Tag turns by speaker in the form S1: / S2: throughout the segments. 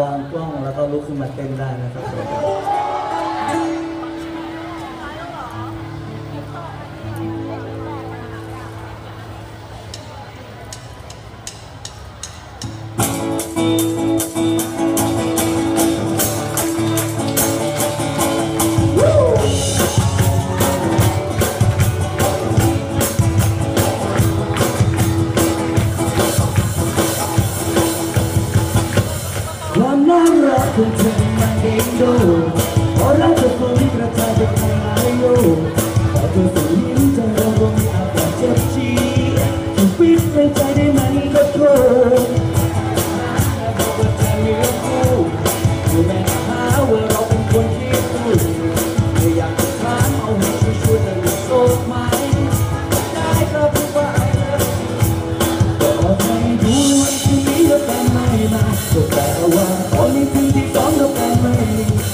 S1: วางกล้องแล้วก็ลุกขึ้นมาเต้นได้นะครับ รักของ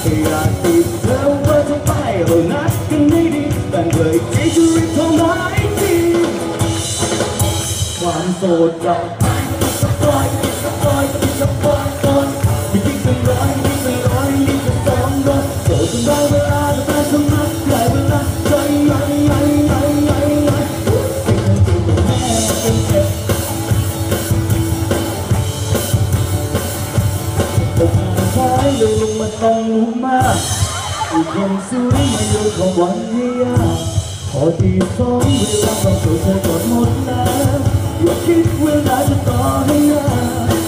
S1: มีแค่อยากติดเธอว่าจะไปเรานัดกันได้ดีแต่เลยที่ชีวิตเท่าไหร่ทีความโสดจะ อีกคนสวยมาอยู่ของวันนี้พอที่สองเวลาต้องสู่เธอก่อนหมดแล้วอย่าคิดเวลาจะต่อให้นาน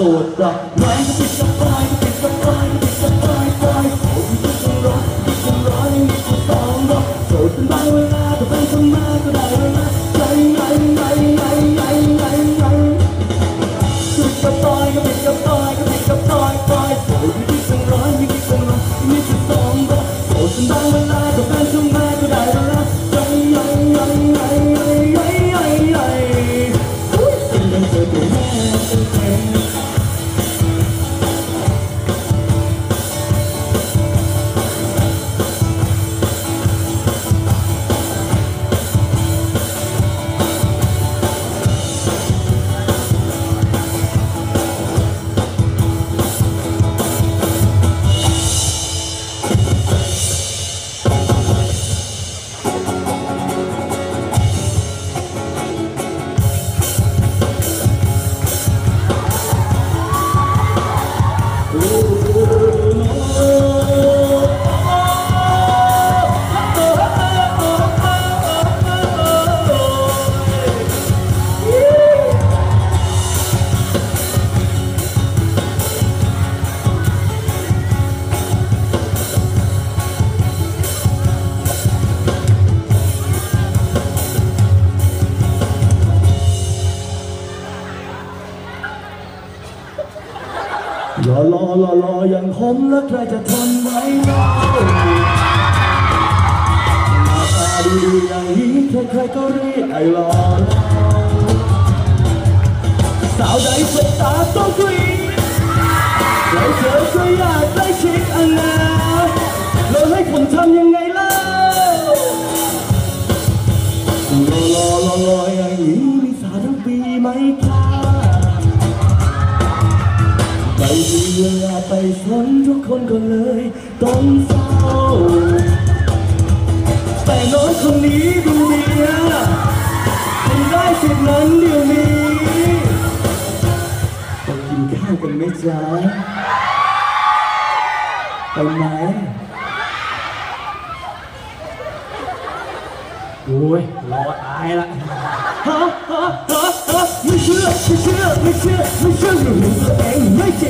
S1: ความโสดดอกไม้ก็ติดสบายก็ติดสบายก็ติดสบายปล่อยโสดที่จะร้อนที่จะร้อนมีตัวสองรอบโสดเป็นบางเวลาแต่เป็นสมาก็ได้เวลาใจไงไงไงไงไงไงสุดกระต่อยก็เป็นกระต่อยก็เรอรอรอรออย่างผมแล้วใครจะทนไหวเล่าหน้าตาดีอย่างนี้ใครๆก็เรียกไอ้รอสาวใดสบตาต้องกรีดใครเจอก็อยากใกล้ชิดอันนั้น เวลาไปสนทุกคนก็เลยต้องเศร้าแต่น้องคนนี้ดูเมียคุณได้สิทธิ์นั้นเดี๋ยวนี้ไปกินข้าวกันไหมจ๊ะไปไหมโอ้ยรอตายละฮะฮะฮะฮะไม่เชื่อไม่เชื่อไม่เชื่อไม่เชื่อหรือตัวเองไม่จริงไม่จ